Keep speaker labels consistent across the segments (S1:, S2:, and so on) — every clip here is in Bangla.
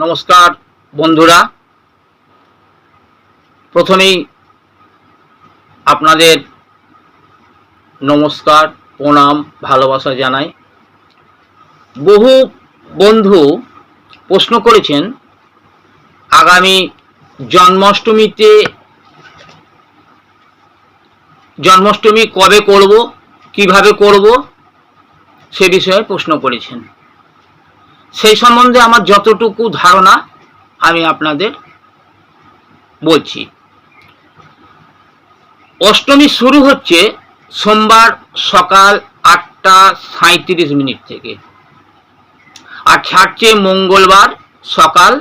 S1: নমস্কার বন্ধুরা প্রথমেই আপনাদের নমস্কার প্রণাম ভালোবাসা জানাই বহু বন্ধু প্রশ্ন করেছেন আগামী জন্মাষ্টমীতে জন্মাষ্টমী কবে করব কিভাবে করব সে বিষয়ে প্রশ্ন করেছেন সেই সম্বন্ধে আমার যতটুকু ধারণা আমি আপনাদের বলছি অষ্টমী শুরু হচ্ছে সোমবার সকাল আটটা সাঁত্রিশ মিনিট থেকে আর ছাড়ছে মঙ্গলবার সকাল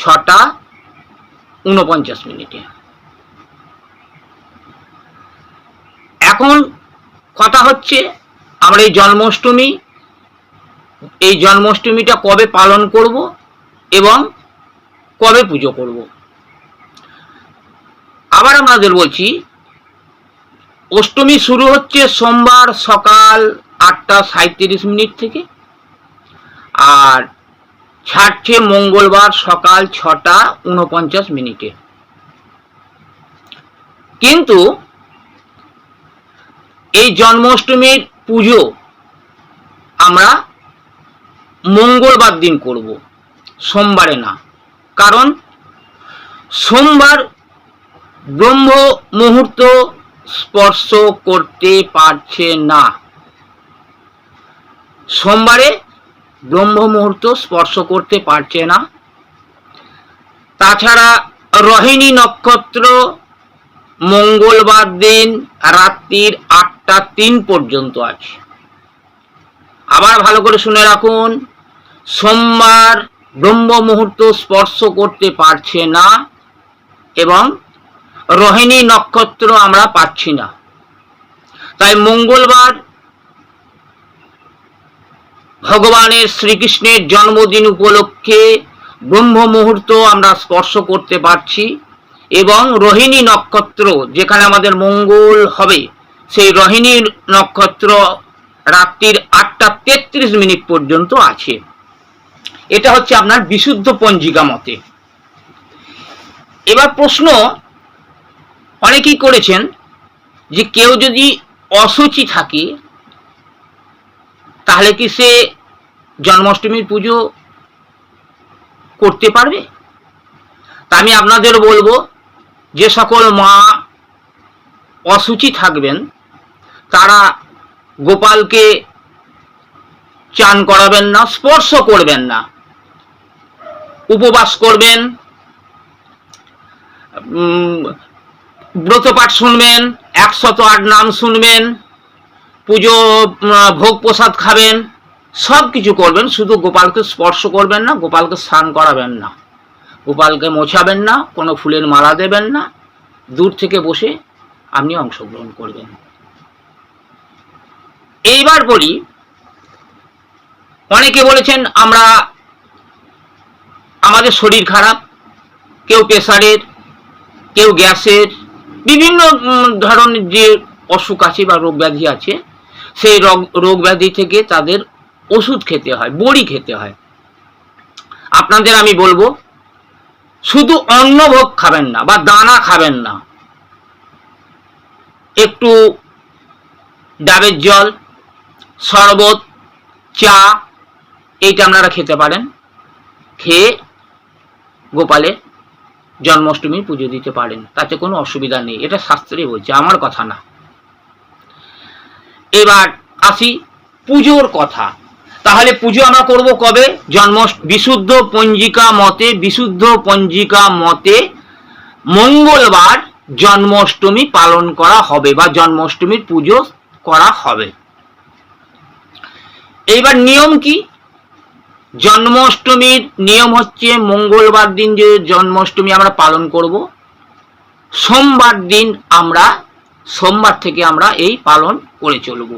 S1: ছটা উনপঞ্চাশ মিনিটে এখন কথা হচ্ছে আমরা এই জন্মাষ্টমী এই জন্মাষ্টমীটা কবে পালন করব এবং কবে পুজো করব আবার আপনাদের বলছি অষ্টমী শুরু হচ্ছে সোমবার সকাল আটটা সাঁত্রিশ মিনিট থেকে আর ছাড়ছে মঙ্গলবার সকাল ছটা উনপঞ্চাশ মিনিটে কিন্তু এই জন্মাষ্টমীর পুজো আমরা মঙ্গলবার দিন করব সোমবারে না কারণ সোমবার ব্রহ্ম মুহূর্ত স্পর্শ করতে পারছে না সোমবারে ব্রহ্ম মুহূর্ত স্পর্শ করতে পারছে না তাছাড়া রোহিণী নক্ষত্র মঙ্গলবার দিন রাত্রির আটটা তিন পর্যন্ত আছে আবার ভালো করে শুনে রাখুন সোমবার ব্রহ্ম মুহূর্ত স্পর্শ করতে পারছে না এবং রোহিণী নক্ষত্র আমরা পাচ্ছি না তাই মঙ্গলবার ভগবানের শ্রীকৃষ্ণের জন্মদিন উপলক্ষে ব্রহ্ম মুহূর্ত আমরা স্পর্শ করতে পারছি এবং রোহিণী নক্ষত্র যেখানে আমাদের মঙ্গল হবে সেই রোহিণী নক্ষত্র রাত্রির আটটা তেত্রিশ মিনিট পর্যন্ত আছে এটা হচ্ছে আপনার বিশুদ্ধ পঞ্জিকা মতে এবার প্রশ্ন অনেকেই করেছেন যে কেউ যদি অসুচি থাকে তাহলে কি সে জন্মাষ্টমীর পুজো করতে পারবে তা আমি আপনাদের বলবো যে সকল মা অসুচি থাকবেন তারা গোপালকে চান করাবেন না স্পর্শ করবেন না উপবাস করবেন ব্রতপাঠ শুনবেন একশত আট নাম শুনবেন পুজো ভোগ প্রসাদ খাবেন সব কিছু করবেন শুধু গোপালকে স্পর্শ করবেন না গোপালকে স্নান করাবেন না গোপালকে মোছাবেন না কোনো ফুলের মালা দেবেন না দূর থেকে বসে আপনি অংশগ্রহণ করবেন এইবার বলি অনেকে বলেছেন আমরা আমাদের শরীর খারাপ কেউ প্রেশারের কেউ গ্যাসের বিভিন্ন ধরনের যে অসুখ আছে বা রোগ ব্যাধি আছে সেই রোগ রোগ ব্যাধি থেকে তাদের ওষুধ খেতে হয় বড়ি খেতে হয় আপনাদের আমি বলবো শুধু অন্নভোগ খাবেন না বা দানা খাবেন না একটু ডাবের জল শরবত চা এইটা আপনারা খেতে পারেন খেয়ে গোপালে জন্মাষ্টমী পুজো দিতে পারেন তাতে কোনো অসুবিধা নেই এটা শাস্ত্রে বলছে আমার কথা না এবার আসি পুজোর কথা তাহলে পুজো আমরা করব কবে জন্ম বিশুদ্ধ পঞ্জিকা মতে বিশুদ্ধ পঞ্জিকা মতে মঙ্গলবার জন্মাষ্টমী পালন করা হবে বা জন্মাষ্টমীর পুজো করা হবে এইবার নিয়ম কি জন্মাষ্টমীর নিয়ম হচ্ছে মঙ্গলবার দিন যে জন্মাষ্টমী আমরা পালন করব সোমবার দিন আমরা সোমবার থেকে আমরা এই পালন করে চলব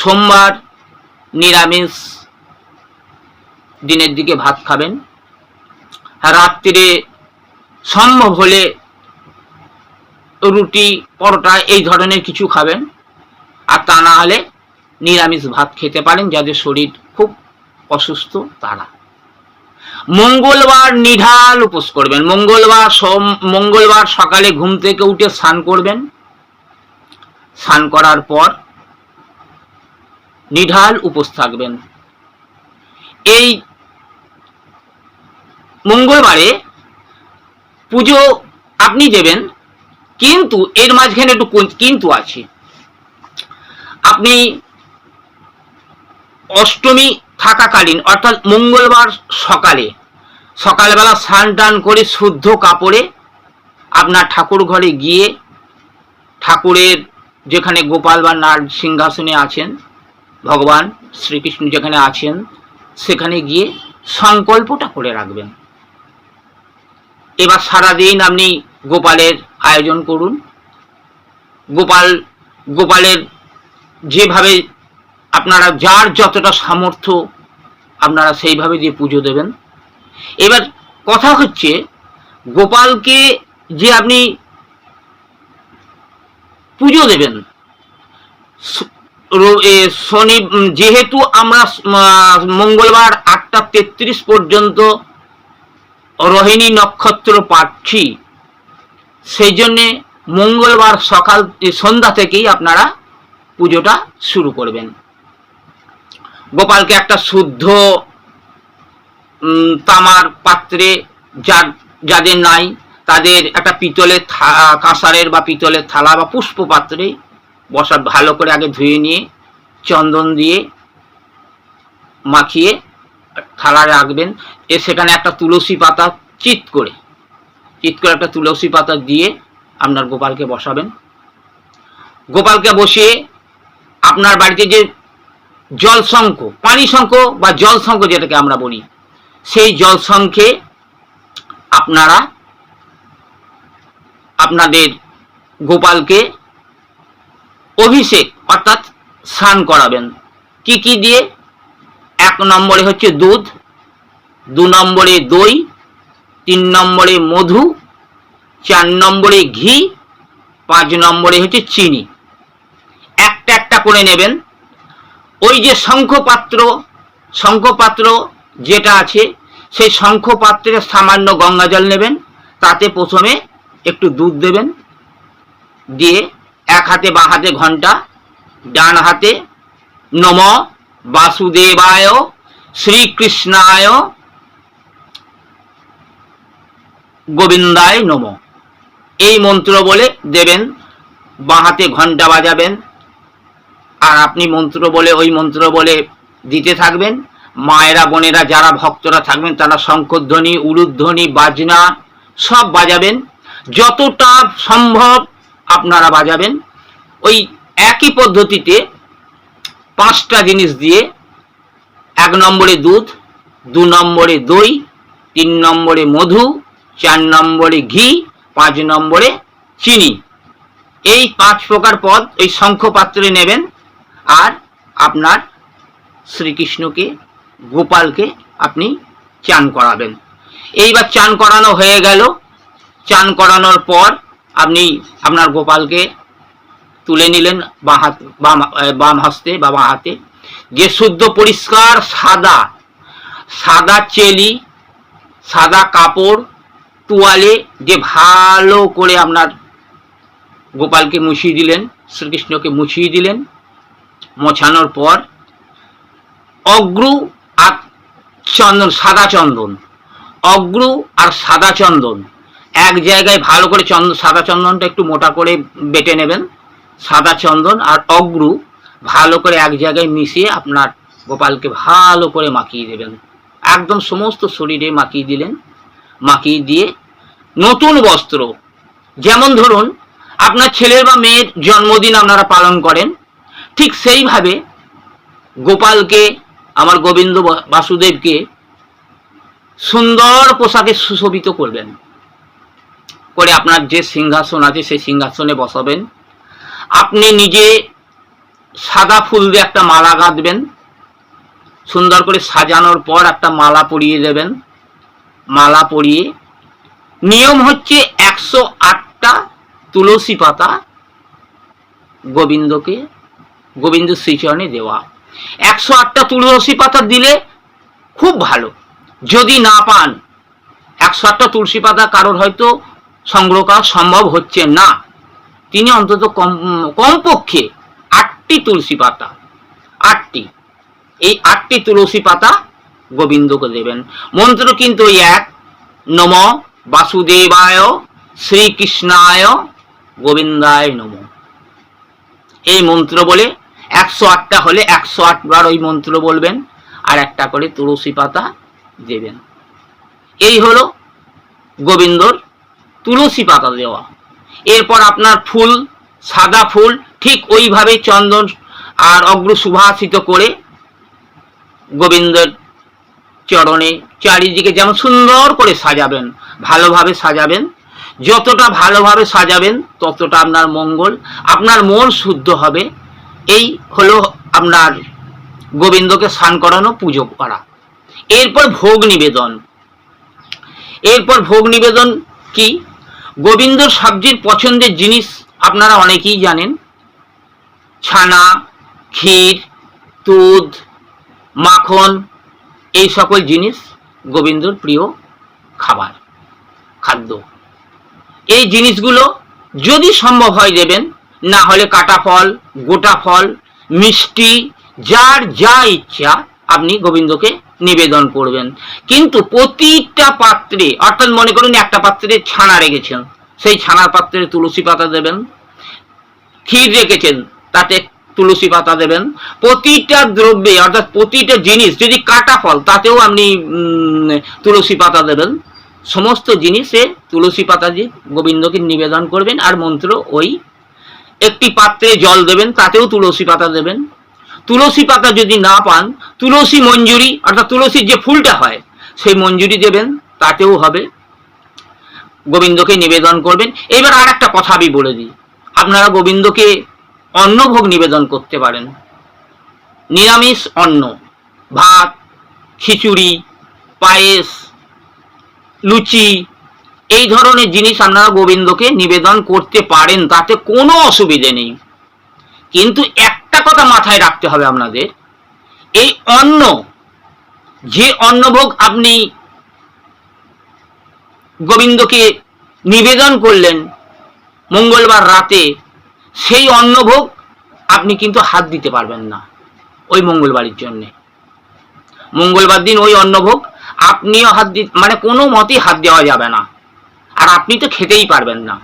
S1: সোমবার নিরামিষ দিনের দিকে ভাত খাবেন রাত্রিরে সম্ভব হলে রুটি পরোটা এই ধরনের কিছু খাবেন আর তা না হলে নিরামিষ ভাত খেতে পারেন যাদের শরীর খুব অসুস্থ তারা মঙ্গলবার নিঢাল উপোস করবেন মঙ্গলবার সোম মঙ্গলবার সকালে ঘুম থেকে উঠে স্নান করবেন স্নান করার পর নিঢাল উপোস থাকবেন এই মঙ্গলবারে পুজো আপনি দেবেন কিন্তু এর মাঝখানে একটু কিন্তু আছে আপনি অষ্টমী থাকাকালীন অর্থাৎ মঙ্গলবার সকালে সকালবেলা স্নান টান করে শুদ্ধ কাপড়ে আপনার ঠাকুর ঘরে গিয়ে ঠাকুরের যেখানে গোপাল বা নার সিংহাসনে আছেন ভগবান শ্রীকৃষ্ণ যেখানে আছেন সেখানে গিয়ে সংকল্পটা করে রাখবেন এবার সারাদিন আপনি গোপালের আয়োজন করুন গোপাল গোপালের যেভাবে আপনারা যার যতটা সামর্থ্য আপনারা সেইভাবে দিয়ে পুজো দেবেন এবার কথা হচ্ছে গোপালকে যে আপনি পুজো দেবেন শনি যেহেতু আমরা মঙ্গলবার আটটা তেত্রিশ পর্যন্ত রোহিণী নক্ষত্র পাচ্ছি সেই জন্যে মঙ্গলবার সকাল সন্ধ্যা থেকেই আপনারা পুজোটা শুরু করবেন গোপালকে একটা শুদ্ধ তামার পাত্রে যার যাদের নাই তাদের একটা পিতলের কাঁসারের বা পিতলের থালা বা পুষ্প পাত্রে বসা ভালো করে আগে ধুয়ে নিয়ে চন্দন দিয়ে মাখিয়ে থালা রাখবেন এ সেখানে একটা তুলসী পাতা চিত করে চিত করে একটা তুলসী পাতা দিয়ে আপনার গোপালকে বসাবেন গোপালকে বসিয়ে আপনার বাড়িতে যে জলসংক পানি সংক বা জলসংক যেটাকে আমরা বলি সেই জলসংকে আপনারা আপনাদের গোপালকে অভিষেক অর্থাৎ স্নান করাবেন কি কি দিয়ে এক নম্বরে হচ্ছে দুধ দু নম্বরে দই তিন নম্বরে মধু চার নম্বরে ঘি পাঁচ নম্বরে হচ্ছে চিনি একটা একটা করে নেবেন ওই যে শঙ্খপাত্র শঙ্খপাত্র যেটা আছে সেই শঙ্খপাত্রে সামান্য গঙ্গা জল নেবেন তাতে প্রথমে একটু দুধ দেবেন দিয়ে এক হাতে বা হাতে ঘন্টা ডান হাতে নম বাসুদেবায় শ্রীকৃষ্ণায় গোবিন্দায় নম এই মন্ত্র বলে দেবেন বাঁ হাতে ঘন্টা বাজাবেন আর আপনি মন্ত্র বলে ওই মন্ত্র বলে দিতে থাকবেন মায়েরা বোনেরা যারা ভক্তরা থাকবেন তারা শঙ্করধ্বনি উরুধ্বনি বাজনা সব বাজাবেন যতটা সম্ভব আপনারা বাজাবেন ওই একই পদ্ধতিতে পাঁচটা জিনিস দিয়ে এক নম্বরে দুধ দু নম্বরে দই তিন নম্বরে মধু চার নম্বরে ঘি পাঁচ নম্বরে চিনি এই পাঁচ প্রকার পদ এই শঙ্খ পাত্রে নেবেন আর আপনার শ্রীকৃষ্ণকে গোপালকে আপনি চান করাবেন এইবার চান করানো হয়ে গেল চান করানোর পর আপনি আপনার গোপালকে তুলে নিলেন বাঁ হাত বাম বাম হস্তে বা বাঁ হাতে যে শুদ্ধ পরিষ্কার সাদা সাদা চেলি সাদা কাপড় তোয়ালে যে ভালো করে আপনার গোপালকে মুছিয়ে দিলেন শ্রীকৃষ্ণকে মুছিয়ে দিলেন মোছানোর পর অগ্রু আর চন্দন সাদা চন্দন অগ্রু আর সাদা চন্দন এক জায়গায় ভালো করে চন্দন সাদা চন্দনটা একটু মোটা করে বেটে নেবেন সাদা চন্দন আর অগ্রু ভালো করে এক জায়গায় মিশিয়ে আপনার গোপালকে ভালো করে মাখিয়ে দেবেন একদম সমস্ত শরীরে মাখিয়ে দিলেন মাখিয়ে দিয়ে নতুন বস্ত্র যেমন ধরুন আপনার ছেলের বা মেয়ের জন্মদিন আপনারা পালন করেন ঠিক সেইভাবে গোপালকে আমার গোবিন্দ বাসুদেবকে সুন্দর পোশাকে সুশোভিত করবেন করে আপনার যে সিংহাসন আছে সেই সিংহাসনে বসাবেন আপনি নিজে সাদা ফুল দিয়ে একটা মালা গাঁথবেন সুন্দর করে সাজানোর পর একটা মালা পরিয়ে দেবেন মালা পরিয়ে নিয়ম হচ্ছে একশো আটটা তুলসী পাতা গোবিন্দকে গোবিন্দ শ্রীচরণে দেওয়া একশো আটটা তুলসী পাতা দিলে খুব ভালো যদি না পান একশো আটটা তুলসী পাতা কারোর হয়তো সংগ্রহ করা সম্ভব হচ্ছে না তিনি অন্তত কম কমপক্ষে আটটি তুলসী পাতা আটটি এই আটটি তুলসী পাতা গোবিন্দকে দেবেন মন্ত্র কিন্তু এক নম বাসুদেবায় শ্রীকৃষ্ণায় গোবিন্দায় নমঃ এই মন্ত্র বলে একশো আটটা হলে একশো আটবার ওই মন্ত্র বলবেন আর একটা করে তুলসী পাতা দেবেন এই হলো গোবিন্দর তুলসী পাতা দেওয়া এরপর আপনার ফুল সাদা ফুল ঠিক ওইভাবে চন্দন আর অগ্র সুভাষিত করে গোবিন্দর চরণে চারিদিকে যেমন সুন্দর করে সাজাবেন ভালোভাবে সাজাবেন যতটা ভালোভাবে সাজাবেন ততটা আপনার মঙ্গল আপনার মন শুদ্ধ হবে এই হলো আপনার গোবিন্দকে স্নান করানো পুজো করা এরপর ভোগ নিবেদন এরপর ভোগ নিবেদন কি গোবিন্দ সবজির পছন্দের জিনিস আপনারা অনেকেই জানেন ছানা ক্ষীর দুধ মাখন এই সকল জিনিস গোবিন্দর প্রিয় খাবার খাদ্য এই জিনিসগুলো যদি সম্ভব হয় দেবেন না হলে কাটা ফল গোটা ফল মিষ্টি যার যা ইচ্ছা আপনি গোবিন্দকে নিবেদন করবেন কিন্তু প্রতিটা পাত্রে অর্থাৎ মনে করুন একটা পাত্রে ছানা রেখেছেন সেই ছানার পাত্রে তুলসী পাতা দেবেন ক্ষীর রেখেছেন তাতে তুলসী পাতা দেবেন প্রতিটা দ্রব্যে অর্থাৎ প্রতিটা জিনিস যদি কাটা ফল তাতেও আপনি তুলসী পাতা দেবেন সমস্ত জিনিসে তুলসী পাতা দিয়ে গোবিন্দকে নিবেদন করবেন আর মন্ত্র ওই একটি পাত্রে জল দেবেন তাতেও তুলসী পাতা দেবেন তুলসী পাতা যদি না পান তুলসী মঞ্জুরি অর্থাৎ তুলসীর যে ফুলটা হয় সেই মঞ্জুরি দেবেন তাতেও হবে গোবিন্দকে নিবেদন করবেন এবার আর একটা কথা আমি বলে দিই আপনারা গোবিন্দকে অন্নভোগ নিবেদন করতে পারেন নিরামিষ অন্ন ভাত খিচুড়ি পায়েস লুচি এই ধরনের জিনিস আপনারা গোবিন্দকে নিবেদন করতে পারেন তাতে কোনো অসুবিধে নেই কিন্তু একটা কথা মাথায় রাখতে হবে আপনাদের এই অন্ন যে অন্নভোগ আপনি গোবিন্দকে নিবেদন করলেন মঙ্গলবার রাতে সেই অন্নভোগ আপনি কিন্তু হাত দিতে পারবেন না ওই মঙ্গলবারের জন্যে মঙ্গলবার দিন ওই অন্নভোগ আপনিও হাত দি মানে কোনো মতেই হাত দেওয়া যাবে না আর আপনি তো খেতেই পারবেন না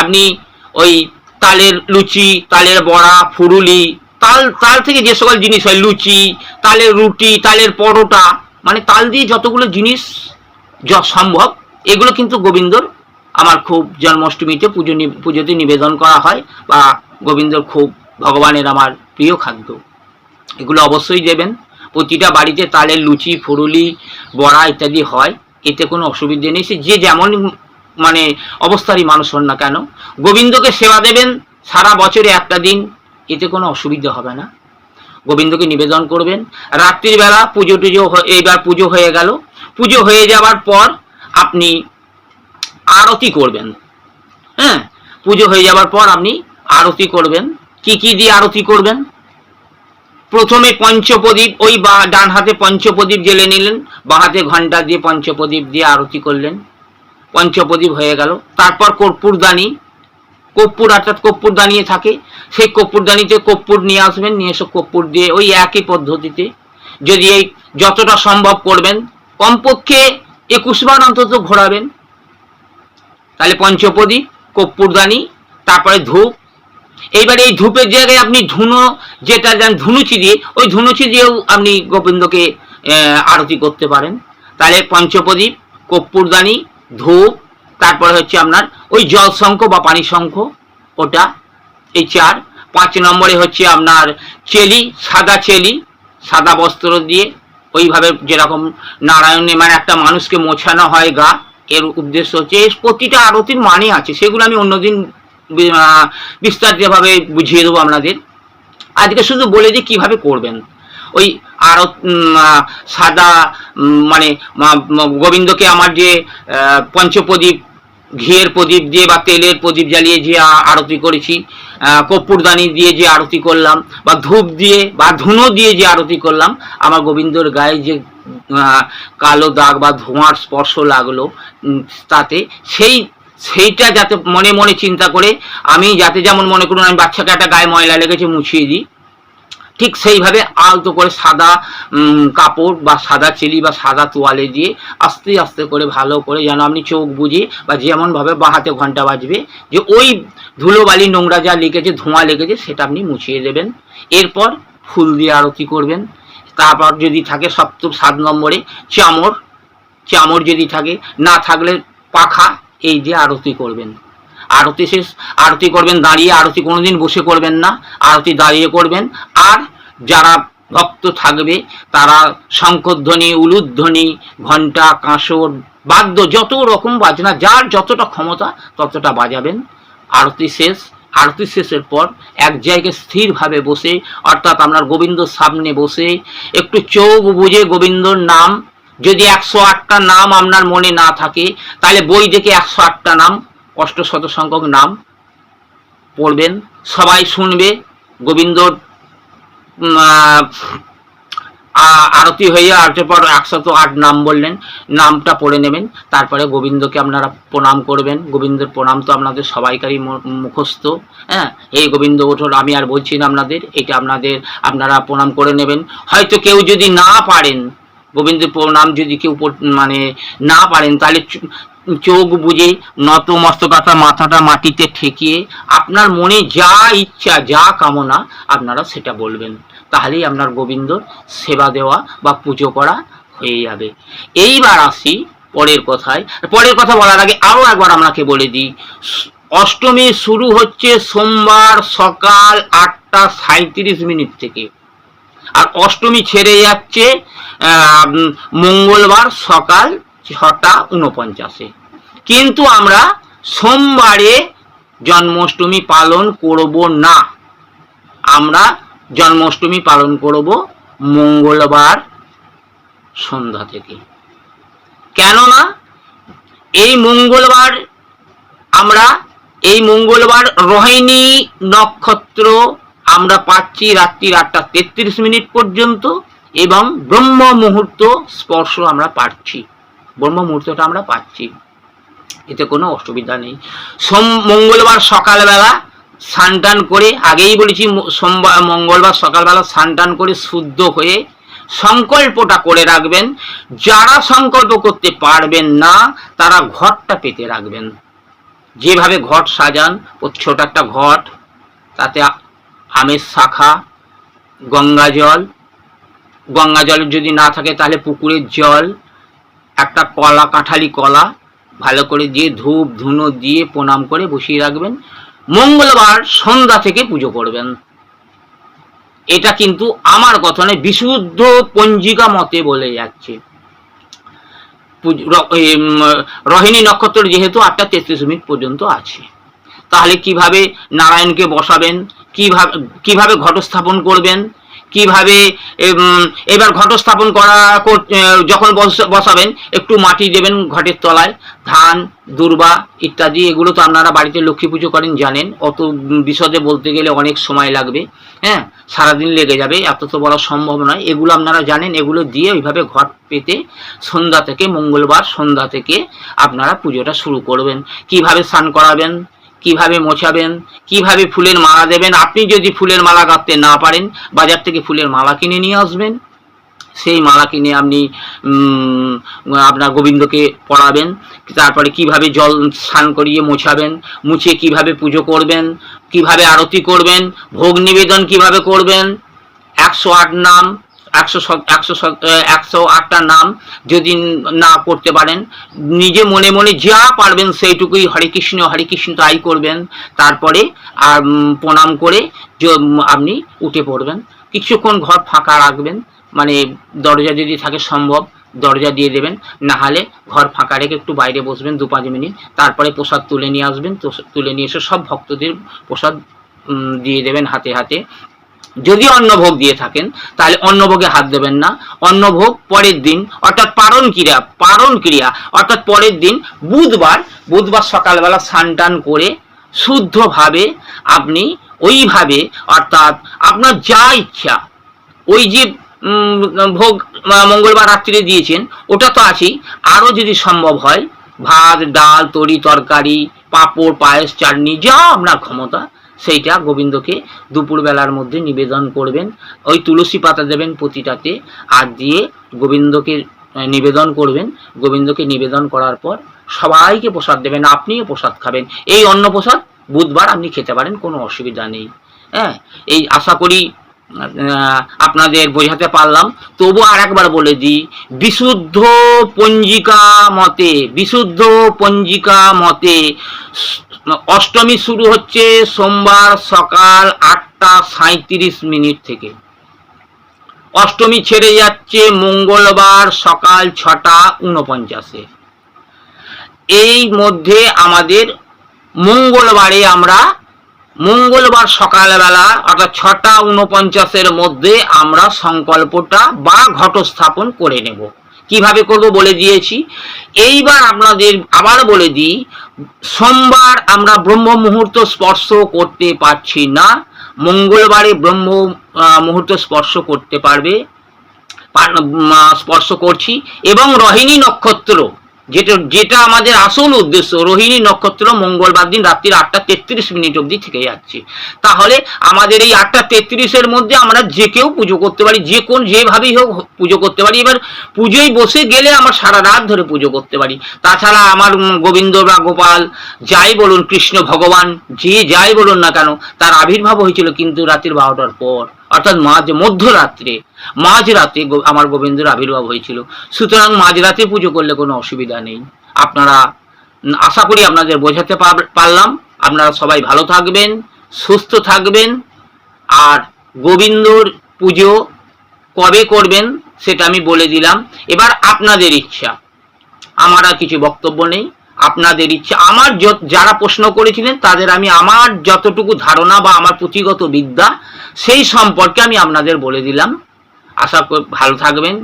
S1: আপনি ওই তালের লুচি তালের বড়া ফুরুলি তাল তাল থেকে যে সকল জিনিস হয় লুচি তালের রুটি তালের পরোটা মানে তাল দিয়ে যতগুলো জিনিস সম্ভব এগুলো কিন্তু গোবিন্দর আমার খুব জন্মাষ্টমীতে পুজো পুজোতে নিবেদন করা হয় বা গোবিন্দর খুব ভগবানের আমার প্রিয় খাদ্য এগুলো অবশ্যই দেবেন প্রতিটা বাড়িতে তালের লুচি ফুরুলি বড়া ইত্যাদি হয় এতে কোনো অসুবিধে নেই সে যে যেমন মানে অবস্থারই মানুষ হন না কেন গোবিন্দকে সেবা দেবেন সারা বছরে একটা দিন এতে কোনো অসুবিধে হবে না গোবিন্দকে নিবেদন করবেন রাত্রিবেলা পুজো টুজো এইবার পুজো হয়ে গেল পুজো হয়ে যাওয়ার পর আপনি আরতি করবেন হ্যাঁ পুজো হয়ে যাওয়ার পর আপনি আরতি করবেন কি কি দিয়ে আরতি করবেন প্রথমে পঞ্চপ্রদীপ ওই বা ডান হাতে পঞ্চপ্রদীপ জেলে নিলেন বা হাতে ঘন্টা দিয়ে পঞ্চপ্রদীপ দিয়ে আরতি করলেন পঞ্চপ্রদীপ হয়ে গেল তারপর কর্পূরদানি কর্পূর অর্থাৎ কর্পূর দানিয়ে থাকে সেই কর্পূরদানিতে কর্পূর নিয়ে আসবেন নিয়ে এসে কর্পূর দিয়ে ওই একই পদ্ধতিতে যদি এই যতটা সম্ভব করবেন কমপক্ষে একুশবার অন্তত ঘোরাবেন তাহলে পঞ্চপদী কর্পূরদানি তারপরে ধূপ এইবারে এই ধূপের জায়গায় আপনি ধুনো যেটা যান ধুনুচি দিয়ে ওই ধুনুচি দিয়েও আপনি গোবিন্দকে আরতি করতে পারেন তাহলে পঞ্চপ্রদীপ কর্পূরদানি ধূপ তারপরে হচ্ছে আপনার ওই জল শঙ্খ বা পানি শঙ্খ ওটা এই চার পাঁচ নম্বরে হচ্ছে আপনার চেলি সাদা চেলি সাদা বস্ত্র দিয়ে ওইভাবে যেরকম নারায়ণে মানে একটা মানুষকে মোছানো হয় গা এর উদ্দেশ্য হচ্ছে প্রতিটা আরতির মানে আছে সেগুলো আমি অন্যদিন বিস্তারিতভাবে বুঝিয়ে দেবো আপনাদের আজকে শুধু বলে যে কীভাবে করবেন ওই আরও সাদা মানে গোবিন্দকে আমার যে পঞ্চপ্রদীপ ঘিয়ের প্রদীপ দিয়ে বা তেলের প্রদীপ জ্বালিয়ে যে আরতি করেছি কপ্পুরদানি দিয়ে যে আরতি করলাম বা ধূপ দিয়ে বা ধুনো দিয়ে যে আরতি করলাম আমার গোবিন্দর গায়ে যে কালো দাগ বা ধোঁয়ার স্পর্শ লাগলো তাতে সেই সেইটা যাতে মনে মনে চিন্তা করে আমি যাতে যেমন মনে করুন আমি বাচ্চাকে একটা গায়ে ময়লা লেগেছে মুছিয়ে দিই ঠিক সেইভাবে আলতো করে সাদা কাপড় বা সাদা চিলি বা সাদা তোয়ালে দিয়ে আস্তে আস্তে করে ভালো করে যেন আপনি চোখ বুঝে বা যেমনভাবে বা হাতে ঘন্টা বাজবে যে ওই ধুলোবালি নোংরা যা লেগেছে ধোঁয়া লেগেছে সেটা আপনি মুছিয়ে দেবেন এরপর ফুল দিয়ে আরতি করবেন তারপর যদি থাকে সপ্তম সাত নম্বরে চামর চামর যদি থাকে না থাকলে পাখা এই যে আরতি করবেন আরতি শেষ আরতি করবেন দাঁড়িয়ে আরতি কোনোদিন বসে করবেন না আরতি দাঁড়িয়ে করবেন আর যারা ভক্ত থাকবে তারা শঙ্করধ্বনি উলুধ্বনি ঘণ্টা কাঁসর বাদ্য যত রকম বাজনা যার যতটা ক্ষমতা ততটা বাজাবেন আরতি শেষ আরতি শেষের পর এক জায়গায় স্থিরভাবে বসে অর্থাৎ আপনার গোবিন্দর সামনে বসে একটু চোখ বুঝে গোবিন্দর নাম যদি একশো আটটা নাম আপনার মনে না থাকে তাহলে বই দেখে একশো আটটা নাম অষ্টশত সংখ্যক নাম পড়বেন সবাই শুনবে গোবিন্দর আরতি হয়ে আরতির পর একশত আট নাম বললেন নামটা পড়ে নেবেন তারপরে গোবিন্দকে আপনারা প্রণাম করবেন গোবিন্দর প্রণাম তো আপনাদের সবাইকারই মুখস্থ হ্যাঁ এই গোবিন্দ ওঠর আমি আর বলছি না আপনাদের এটা আপনাদের আপনারা প্রণাম করে নেবেন হয়তো কেউ যদি না পারেন গোবিন্দের প্রণাম যদি কেউ মানে না পারেন তাহলে চোখ বুঝে নত মস্তকাটা মাথাটা মাটিতে ঠেকিয়ে আপনার মনে যা ইচ্ছা যা কামনা আপনারা সেটা বলবেন তাহলেই আপনার গোবিন্দর সেবা দেওয়া বা পুজো করা হয়ে যাবে এইবার আসি পরের কথায় পরের কথা বলার আগে আরও একবার আপনাকে বলে দিই অষ্টমী শুরু হচ্ছে সোমবার সকাল আটটা সাঁত্রিশ মিনিট থেকে আর অষ্টমী ছেড়ে যাচ্ছে মঙ্গলবার সকাল ছটা উনপঞ্চাশে কিন্তু আমরা সোমবারে জন্মাষ্টমী পালন করব না আমরা জন্মাষ্টমী পালন করব মঙ্গলবার সন্ধ্যা থেকে কেননা এই মঙ্গলবার আমরা এই মঙ্গলবার রোহিণী নক্ষত্র আমরা পাচ্ছি রাত্রির আটটা তেত্রিশ মিনিট পর্যন্ত এবং ব্রহ্ম মুহূর্ত স্পর্শ আমরা পাচ্ছি ব্রহ্ম মুহূর্তটা আমরা পাচ্ছি এতে কোনো অসুবিধা নেই সোম মঙ্গলবার সকালবেলা স্নান টান করে আগেই বলেছি সোমবার মঙ্গলবার সকালবেলা স্নান টান করে শুদ্ধ হয়ে সংকল্পটা করে রাখবেন যারা সংকল্প করতে পারবেন না তারা ঘরটা পেতে রাখবেন যেভাবে ঘট সাজান ছোট একটা ঘট তাতে আমের শাখা গঙ্গা জল গঙ্গা জল যদি না থাকে তাহলে পুকুরের জল একটা কলা কাঁঠালি কলা ভালো করে দিয়ে ধূপ ধুনো দিয়ে প্রণাম করে বসিয়ে রাখবেন মঙ্গলবার সন্ধ্যা থেকে পুজো করবেন এটা কিন্তু আমার গঠনে বিশুদ্ধ পঞ্জিকা মতে বলে যাচ্ছে রহিণী নক্ষত্র যেহেতু আটটা তেত্রিশ মিনিট পর্যন্ত আছে তাহলে কিভাবে নারায়ণকে বসাবেন কিভাবে কিভাবে ঘটস্থাপন করবেন কিভাবে এবার ঘট স্থাপন করা যখন বসাবেন একটু মাটি দেবেন ঘটের তলায় ধান দুর্বা ইত্যাদি এগুলো তো আপনারা বাড়িতে লক্ষ্মী পুজো করেন জানেন অত বিশদে বলতে গেলে অনেক সময় লাগবে হ্যাঁ সারাদিন লেগে যাবে এত তো বলা সম্ভব নয় এগুলো আপনারা জানেন এগুলো দিয়ে ওইভাবে ঘট পেতে সন্ধ্যা থেকে মঙ্গলবার সন্ধ্যা থেকে আপনারা পুজোটা শুরু করবেন কিভাবে স্নান করাবেন কিভাবে মোছাবেন কিভাবে ফুলের মালা দেবেন আপনি যদি ফুলের মালা গাঁথতে না পারেন বাজার থেকে ফুলের মালা কিনে নিয়ে আসবেন সেই মালা কিনে আপনি আপনার গোবিন্দকে পড়াবেন তারপরে কিভাবে জল স্নান করিয়ে মোছাবেন মুছে কিভাবে পুজো করবেন কিভাবে আরতি করবেন ভোগ নিবেদন কিভাবে করবেন একশো আট নাম একশো একশো একশো আটটা নাম যদি না করতে পারেন নিজে মনে মনে যা পারবেন সেইটুকুই হরে কৃষ্ণ হরে কৃষ্ণ তাই করবেন তারপরে আর প্রণাম করে আপনি উঠে পড়বেন কিছুক্ষণ ঘর ফাঁকা রাখবেন মানে দরজা যদি থাকে সম্ভব দরজা দিয়ে দেবেন নাহলে ঘর ফাঁকা রেখে একটু বাইরে বসবেন দু পাঁচ মিনিট তারপরে প্রসাদ তুলে নিয়ে আসবেন তুলে নিয়ে এসে সব ভক্তদের প্রসাদ দিয়ে দেবেন হাতে হাতে যদি অন্নভোগ দিয়ে থাকেন তাহলে অন্নভোগে হাত দেবেন না অন্নভোগ পরের দিন অর্থাৎ পারণ ক্রিয়া পারণ ক্রিয়া অর্থাৎ পরের দিন বুধবার বুধবার সকালবেলা স্নান টান করে শুদ্ধভাবে আপনি ওইভাবে অর্থাৎ আপনার যা ইচ্ছা ওই যে ভোগ মঙ্গলবার রাত্রিরে দিয়েছেন ওটা তো আছেই আরও যদি সম্ভব হয় ভাত ডাল তরি তরকারি পাঁপড় পায়েস চাটনি যা আপনার ক্ষমতা সেইটা গোবিন্দকে দুপুরবেলার মধ্যে নিবেদন করবেন ওই তুলসী পাতা দেবেন প্রতিটাতে আর দিয়ে গোবিন্দকে নিবেদন করবেন গোবিন্দকে নিবেদন করার পর সবাইকে প্রসাদ দেবেন আপনিও প্রসাদ খাবেন এই অন্ন প্রসাদ বুধবার আপনি খেতে পারেন কোনো অসুবিধা নেই হ্যাঁ এই আশা করি আপনাদের বোঝাতে পারলাম তবু আর একবার বলে দিই বিশুদ্ধ পঞ্জিকা মতে বিশুদ্ধ পঞ্জিকা মতে অষ্টমী শুরু হচ্ছে সোমবার সকাল আটটা সাঁত্রিশ মিনিট থেকে অষ্টমী ছেড়ে যাচ্ছে মঙ্গলবার সকাল ছটা উনপঞ্চাশে এই মধ্যে আমাদের মঙ্গলবারে আমরা মঙ্গলবার সকালবেলা অর্থাৎ ছটা উনপঞ্চাশের মধ্যে আমরা সংকল্পটা বা ঘটস্থাপন করে নেব কিভাবে করব বলে দিয়েছি এইবার আপনাদের আবার বলে দিই সোমবার আমরা ব্রহ্ম মুহূর্ত স্পর্শ করতে পারছি না মঙ্গলবারে ব্রহ্ম মুহূর্ত স্পর্শ করতে পারবে স্পর্শ করছি এবং রহিণী নক্ষত্র যেটা যেটা আমাদের আসল উদ্দেশ্য রোহিণী নক্ষত্র মঙ্গলবার দিন রাত্রির আটটা তেত্রিশ মিনিট অবধি থেকে যাচ্ছে তাহলে আমাদের এই আটটা তেত্রিশের মধ্যে আমরা যে কেউ পুজো করতে পারি যে কোন যেভাবেই হোক পুজো করতে পারি এবার পুজোয় বসে গেলে আমরা সারা রাত ধরে পুজো করতে পারি তাছাড়া আমার গোবিন্দ বা গোপাল যাই বলুন কৃষ্ণ ভগবান যে যাই বলুন না কেন তার আবির্ভাব হয়েছিল কিন্তু রাতের বারোটার পর অর্থাৎ মাঝ মধ্যরাত্রে মাঝরাতে আমার গোবিন্দের আবির্ভাব হয়েছিল সুতরাং মাঝরাতে পুজো করলে কোনো অসুবিধা নেই আপনারা আশা করি আপনাদের বোঝাতে পারলাম আপনারা সবাই ভালো থাকবেন সুস্থ থাকবেন আর গোবিন্দর পুজো কবে করবেন সেটা আমি বলে দিলাম এবার আপনাদের ইচ্ছা আমার আর কিছু বক্তব্য নেই আপনাদের ইচ্ছে আমার যারা প্রশ্ন করেছিলেন তাদের আমি আমার যতটুকু ধারণা বা আমার পুঁথিগত বিদ্যা সেই সম্পর্কে আমি আপনাদের বলে দিলাম আশা ভালো থাকবেন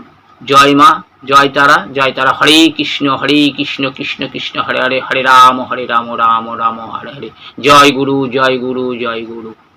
S1: জয় মা জয় তারা জয় তারা হরে কৃষ্ণ হরে কৃষ্ণ কৃষ্ণ কৃষ্ণ হরে হরে হরে রাম হরে রাম রাম রাম হরে হরে জয় গুরু জয় গুরু জয় গুরু